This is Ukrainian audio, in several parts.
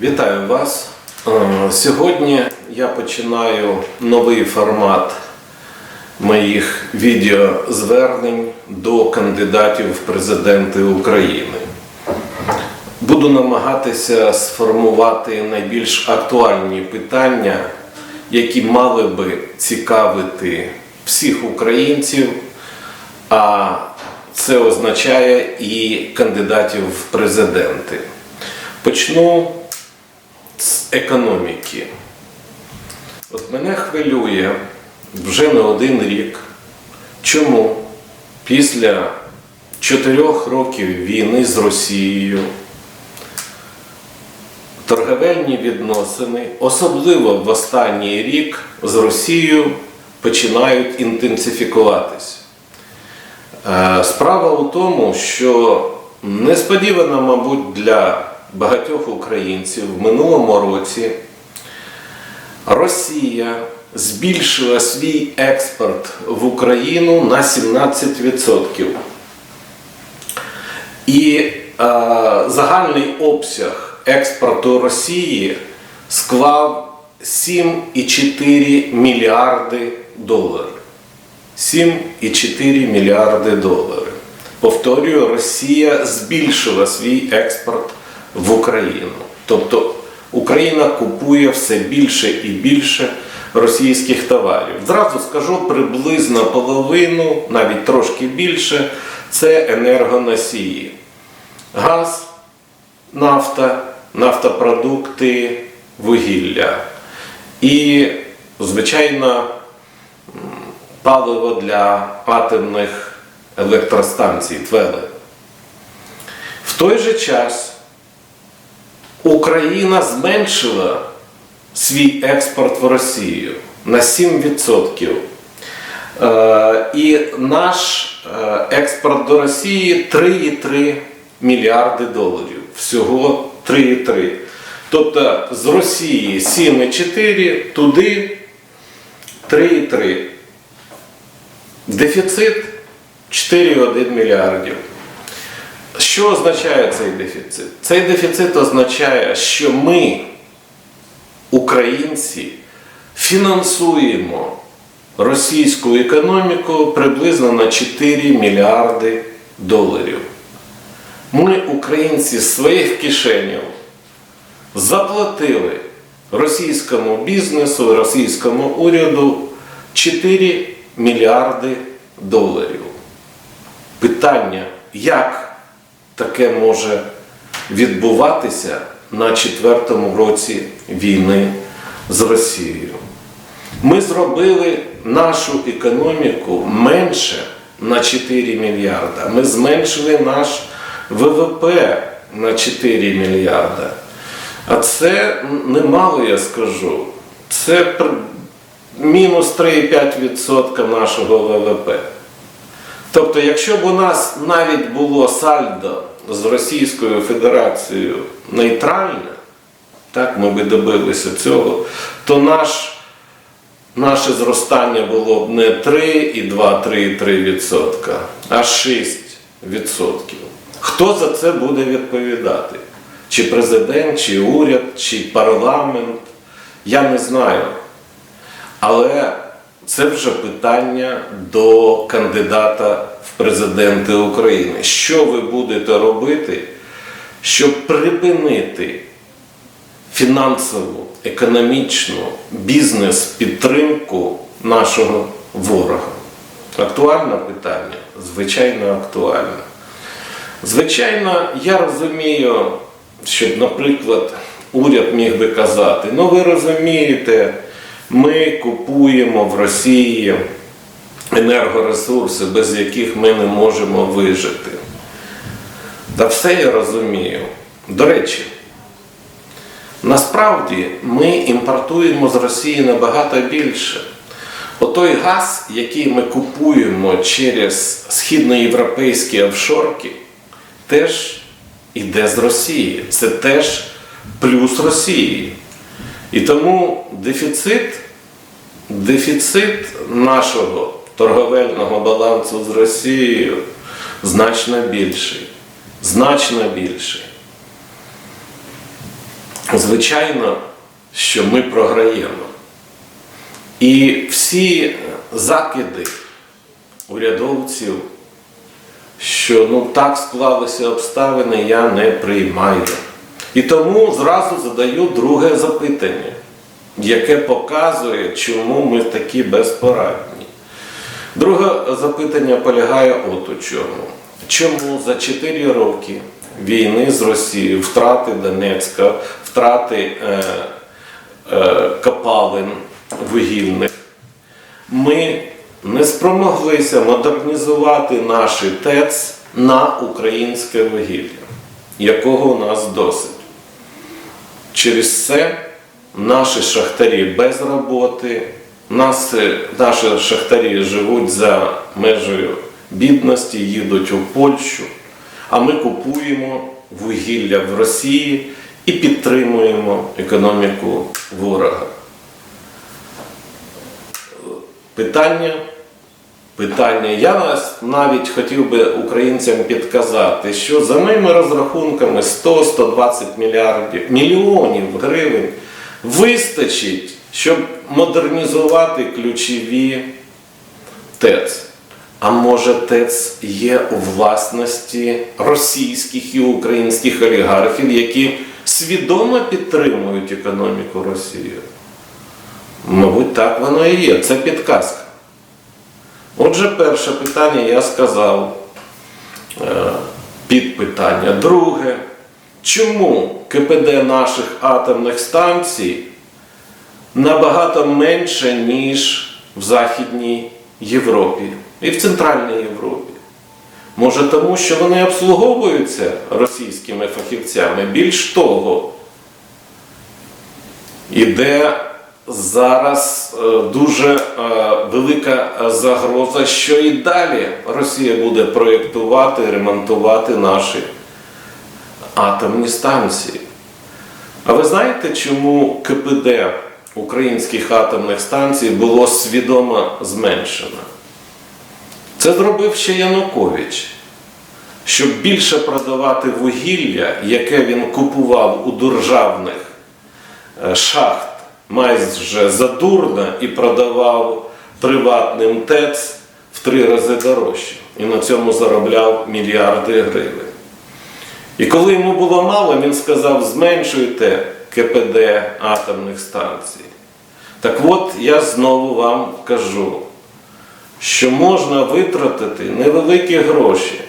Вітаю вас. Е, Сьогодні я починаю новий формат моїх відеозвернень до кандидатів в президенти України. Буду намагатися сформувати найбільш актуальні питання, які мали би цікавити всіх українців, а це означає і кандидатів в президенти. Почну економіки. От мене хвилює вже не один рік, чому після чотирьох років війни з Росією торговельні відносини, особливо в останній рік, з Росією починають інтенсифікуватись. Е, Справа у тому, що несподівано, мабуть, для багатьох українців в минулому році Росія збільшила свій експорт в Україну на 17%. І е, загальний обсяг експорту Росії склав 7,4 мільярди доларів. 7,4 мільярди доларів. Повторюю, Росія збільшила свій експорт в Україну. Тобто Україна купує все більше і більше російських товарів. Зразу скажу приблизно половину, навіть трошки більше, це енергоносії. Газ, нафта, нафтопродукти, вугілля. І, звичайно, паливо для атомних електростанцій ТВЕЛи. В той же час Україна зменшила свій експорт в Росію на 7%. Е, І наш е, експорт до Росії 3,3 мільярди доларів. Всього 3,3. Тобто з Росії 7,4, туди 3,3. Дефіцит 4,1 мільярдів. Що означає цей дефіцит? Цей дефіцит означає, що ми, українці, фінансуємо російську економіку приблизно на 4 мільярди доларів. Ми, українці, з своїх кишенів заплатили російському бізнесу, російському уряду 4 мільярди доларів. Питання, як таке може відбуватися на четвертому році війни з Росією? Ми зробили нашу економіку менше на 4 мільярда. Ми зменшили наш ВВП на 4 мільярда. А це немало, я скажу. Це мінус 3,5% нашого ВВП. Тобто, якщо б у нас навіть було сальдо з Російською Федерацією нейтральне, так ми би добилися цього, то наш, наше зростання було б не 3,2-3,3%, а 6%. Хто за це буде відповідати? Чи президент, чи уряд, чи парламент? Я не знаю. Але це вже питання до кандидата в президенти України. Що ви будете робити, щоб припинити фінансову, економічну бізнес-підтримку нашого ворога? Актуальне питання? Звичайно, актуальне. Звичайно, я розумію, щоб, наприклад, уряд міг би казати, ну ви розумієте, ми купуємо в Росії енергоресурси, без яких ми не можемо вижити. Та все я розумію. До речі, насправді ми імпортуємо з Росії набагато більше. Отой газ, який ми купуємо через східноєвропейські офшорки, теж іде з Росії. Це теж плюс Росії. І тому дефіцит, дефіцит нашого торговельного балансу з Росією значно більший. Значно більший. звичайно, що ми програємо. І всі закиди урядовців, що ну так склалися обставини, я не приймаю. І тому зразу задаю друге запитання, яке показує, чому ми такі безпорадні. Друге запитання полягає от у чому. Чому за 4 роки війни з Росією, втрати Донецька, втрати е, е, копалин вугільних, ми не спромоглися модернізувати наші ТЕЦ на українське вугілля, якого у нас досить. Через це наші шахтарі без роботи, нас, е, наші шахтарі живуть за межею бідності, їдуть у Польщу, а ми купуємо вугілля в Росії і підтримуємо економіку ворога. Питання. Питання. Я навіть хотів би українцям підказати, що за моїми розрахунками 100-120 мільярдів мільйонів гривень вистачить, щоб модернізувати ключові ТЕЦ. А може ТЕЦ є у власності російських і українських олігархів, які свідомо підтримують економіку Росії? Мабуть, так воно і є. Це підказка. Отже, перше питання я сказав е, підпитання. Друге, чому КПД наших атомних станцій набагато менше, ніж в Західній Європі і в Центральній Європі? Може тому, що вони обслуговуються російськими фахівцями? Більш того, іде зараз е, дуже е, велика загроза, що і далі Росія буде проєктувати, ремонтувати наші атомні станції. А ви знаєте, чому КПД українських атомних станцій було свідомо зменшено? Це зробив ще Янукович. Щоб більше продавати вугілля, яке він купував у державних е, шахт майже задурно і продавав приватним ТЕЦ в три рази дорожче. І на цьому заробляв мільярди гривень. І коли йому було мало, він сказав: зменшуйте КПД атомних станцій. Так от я знову вам кажу, що можна витратити невеликі гроші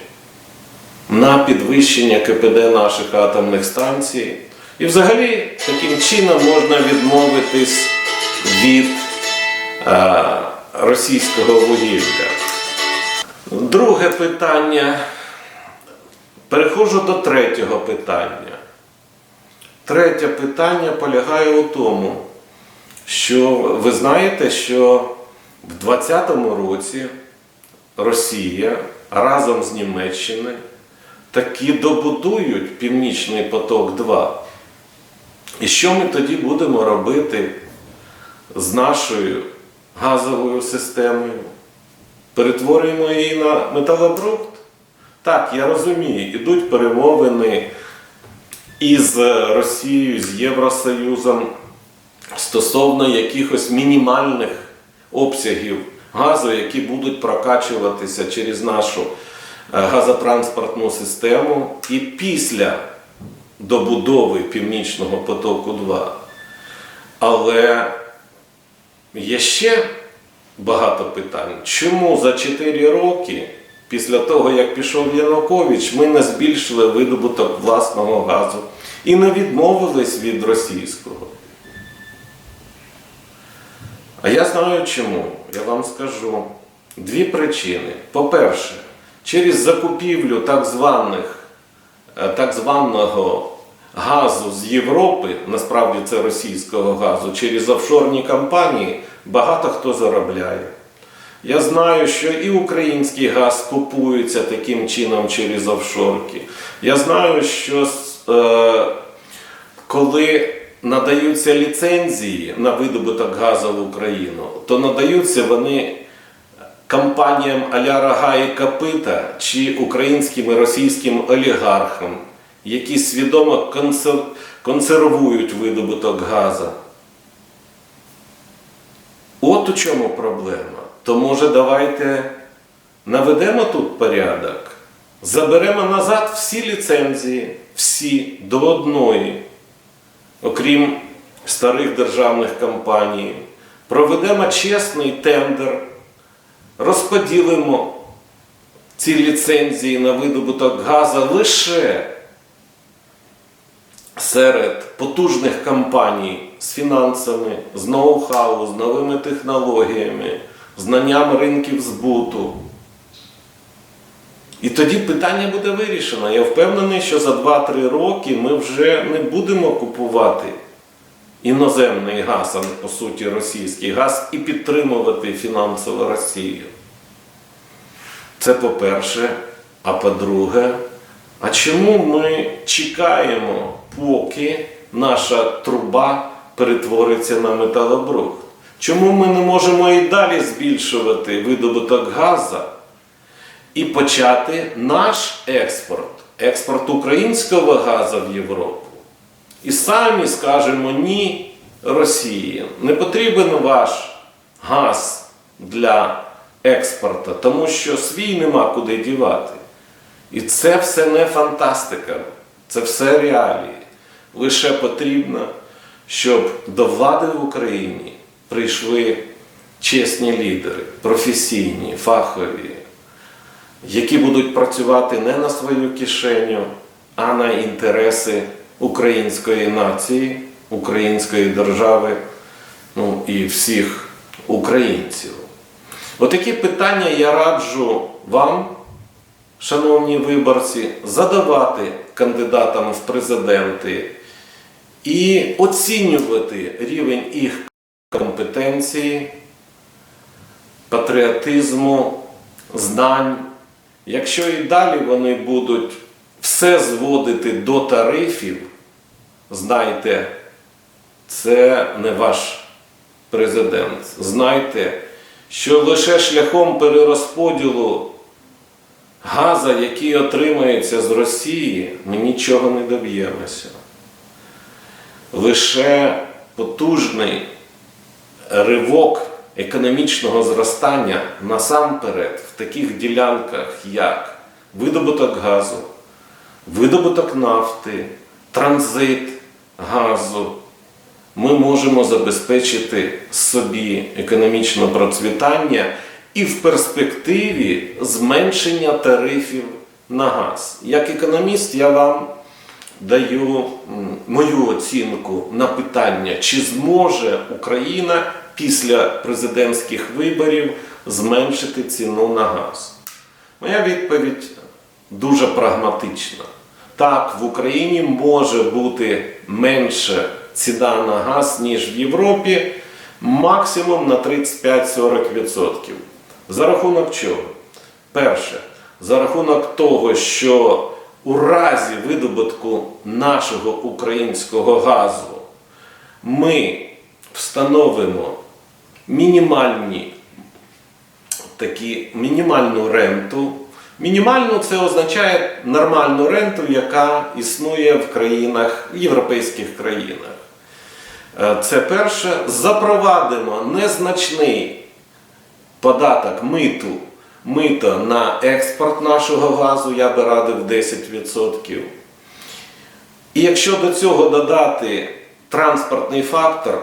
на підвищення КПД наших атомних станцій. І взагалі таким чином можна відмовитись від е, російського вугілля. Друге питання. Переходжу до третього питання. Третє питання полягає у тому, що ви знаєте, що в 2020 році Росія разом з Німеччиною таки добудують Північний поток 2. І що ми тоді будемо робити з нашою газовою системою? Перетворюємо її на металобрухт? Так, я розумію, ідуть перемовини із Росією, з Євросоюзом стосовно якихось мінімальних обсягів газу, які будуть прокачуватися через нашу е, газотранспортну систему. І після добудови Північного потоку 2. Але є ще багато питань. Чому за 4 роки, після того, як пішов Янукович, ми не збільшили видобуток власного газу і не відмовились від російського? А я знаю чому. Я вам скажу дві причини. По-перше, через закупівлю так званих е, так званого газу з Європи, насправді це російського газу, через офшорні компанії багато хто заробляє. Я знаю, що і український газ купується таким чином через офшорки. Я знаю, що е, коли надаються ліцензії на видобуток газу в Україну, то надаються вони компаніям Аля Рога і Копита чи українським і російським олігархам, які свідомо консервують видобуток газу. От у чому проблема. То може давайте наведемо тут порядок, заберемо назад всі ліцензії, всі до одної, окрім старих державних компаній, проведемо чесний тендер, розподілимо ці ліцензії на видобуток газу лише серед потужних компаній з фінансами, з ноу-хау, з новими технологіями, знанням ринків збуту. І тоді питання буде вирішено. Я впевнений, що за 2-3 роки ми вже не будемо купувати іноземний газ, а не по суті російський газ, і підтримувати фінансово Росію. Це по-перше. А по-друге, а чому ми чекаємо, поки наша труба перетвориться на металобрухт? Чому ми не можемо і далі збільшувати видобуток газу і почати наш експорт, експорт українського газу в Європу? І самі скажемо ні Росії. Не потрібен ваш газ для експорту, тому що свій нема куди дівати. І це все не фантастика, це все реалії. Лише потрібно, щоб до влади в Україні прийшли чесні лідери, професійні, фахові, які будуть працювати не на свою кишеню, а на інтереси української нації, української держави, ну і всіх українців. Отакі питання я раджу вам, шановні виборці, задавати кандидатам в президенти і оцінювати рівень їх компетенції, патріотизму, знань. Якщо і далі вони будуть все зводити до тарифів, знайте, це не ваш президент. Знайте, що лише шляхом перерозподілу газа, який отримається з Росії, ми нічого не доб'ємося. Лише потужний ривок економічного зростання насамперед в таких ділянках, як видобуток газу, видобуток нафти, транзит газу, ми можемо забезпечити собі економічне процвітання і в перспективі зменшення тарифів на газ. Як економіст, я вам даю мою оцінку на питання, чи зможе Україна після президентських виборів зменшити ціну на газ. Моя відповідь дуже прагматична. Так, в Україні може бути менше ціна на газ, ніж в Європі, максимум на 35-40%. За рахунок чого? Перше, за рахунок того, що у разі видобутку нашого українського газу ми встановимо мінімальні такі, мінімальну ренту. Мінімальну це означає нормальну ренту, яка існує в країнах, в європейських країнах. Е, Це перше. Запровадимо незначний податок миту, мито на експорт нашого газу, я би радив 10%. І якщо до цього додати транспортний фактор,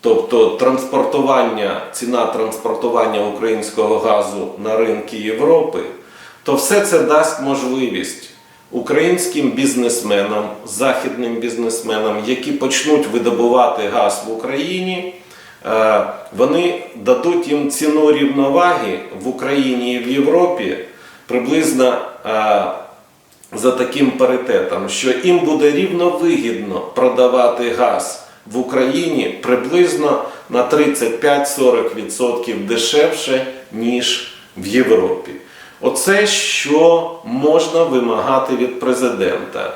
тобто транспортування, ціна транспортування українського газу на ринки Європи, то все це дасть можливість українським бізнесменам, західним бізнесменам, які почнуть видобувати газ в Україні, вони дадуть їм ціну рівноваги в Україні і в Європі приблизно е, за таким паритетом, що їм буде рівно вигідно продавати газ в Україні приблизно на 35-40% дешевше, ніж в Європі. Оце що можна вимагати від президента.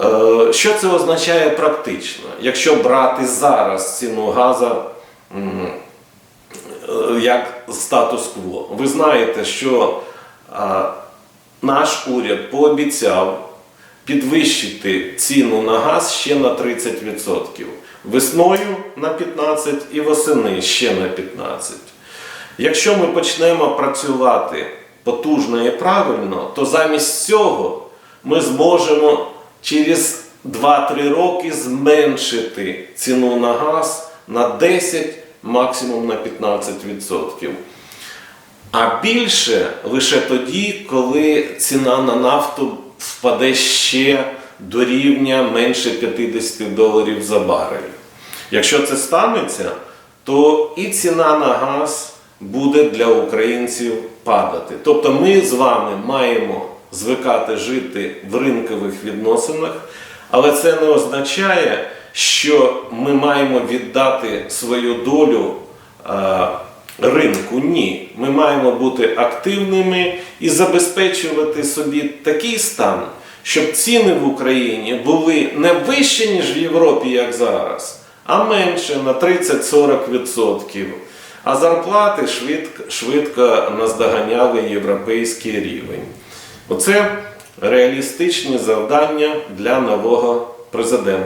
Е, Що це означає практично? Якщо брати зараз ціну газу е, як статус-кво, ви знаєте, що наш уряд пообіцяв підвищити ціну на газ ще на 30%. Весною на 15% і восени ще на 15%. Якщо ми почнемо працювати потужно і правильно, то замість цього ми зможемо через 2-3 роки зменшити ціну на газ на 10, максимум на 15%. А більше лише тоді, коли ціна на нафту впаде ще до рівня менше 50 доларів за барель. Якщо це станеться, то і ціна на газ буде для українців падати. Тобто ми з вами маємо звикати жити в ринкових відносинах, але це не означає, що ми маємо віддати свою долю е, ринку. Ні. Ми маємо бути активними і забезпечувати собі такий стан, щоб ціни в Україні були не вищі, ніж в Європі, як зараз, а менше на 30-40%. А зарплати швидко, швидко наздоганяли європейський рівень. Оце реалістичні завдання для нового президента.